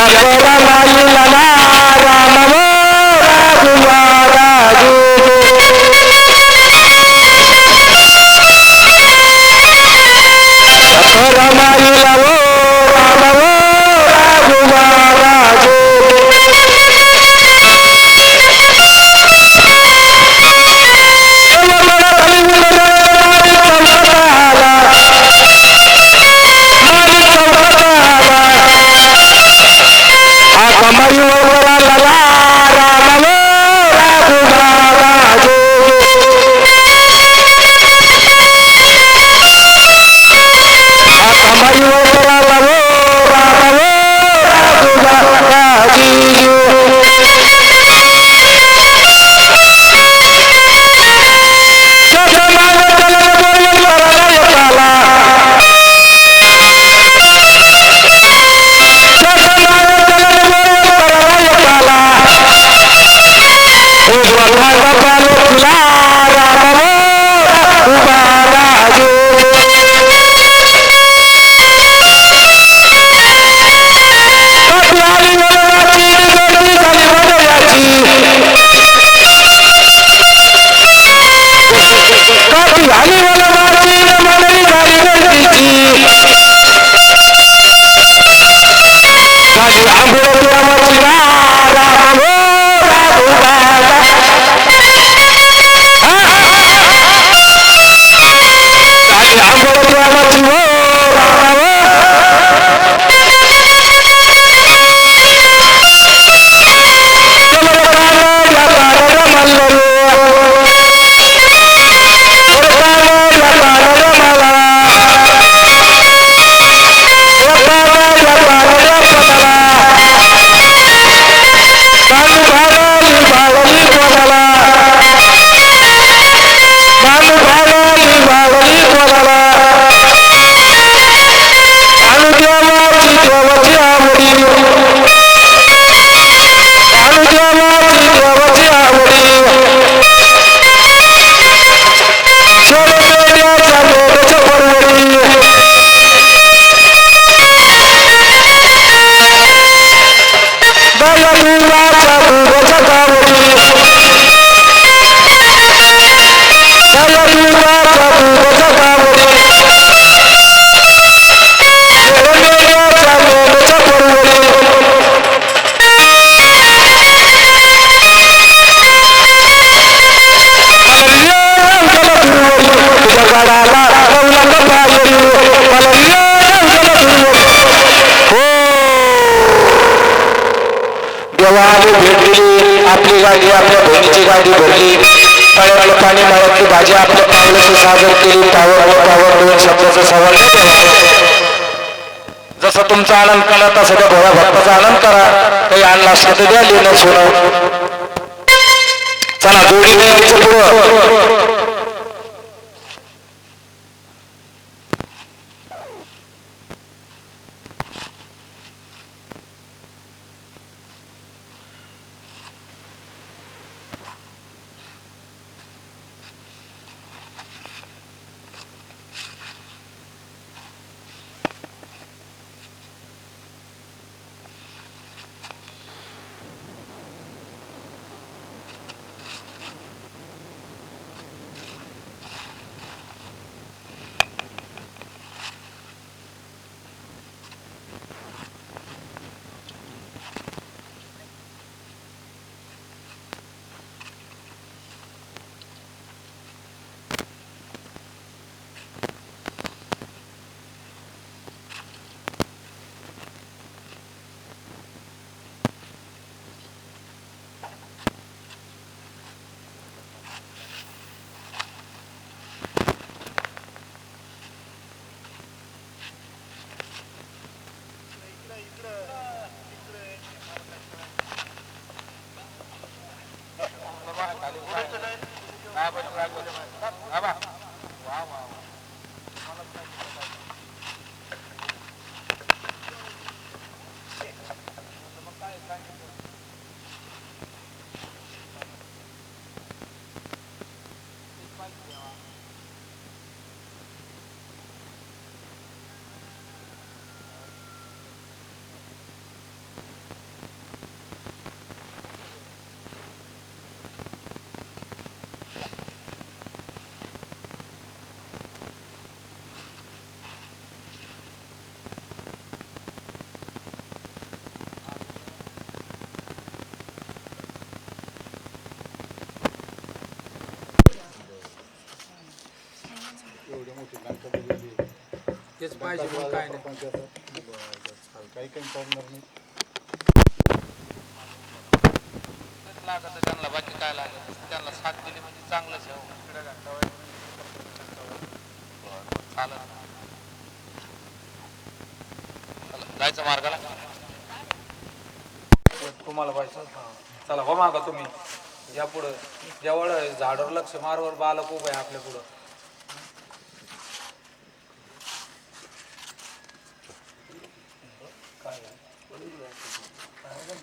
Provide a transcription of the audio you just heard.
Bravo! ambulance Bye, गाडी आपल्या बहिणीची गाडी भरली. तळ्यातलं पाणी माळ्यातली भाजी आपल्या पावलाशी सादर केली पावर पावर दोन शब्दाचा सवाल नाही जसं तुमचा आनंद करा तसं त्या भोळ्या भक्ताचा आनंद करा. काही आणला असला तर द्या लिहिणं सोनं. चला जोडी पुढं पुढं तेच पाहिजे मग काय नाही काही काही करणार नाही लागत त्यांना बाकी काय लागत त्यांना साथ दिली म्हणजे चांगलंच आहे हो. चालेल चला, जायचं मार्गाला तुम्हाला पाहिजे. चला हो मागा तुम्ही. या पुढं. जवळ झाडावर लक्ष मारवर बालक उभं आहे आपल्या पुढं.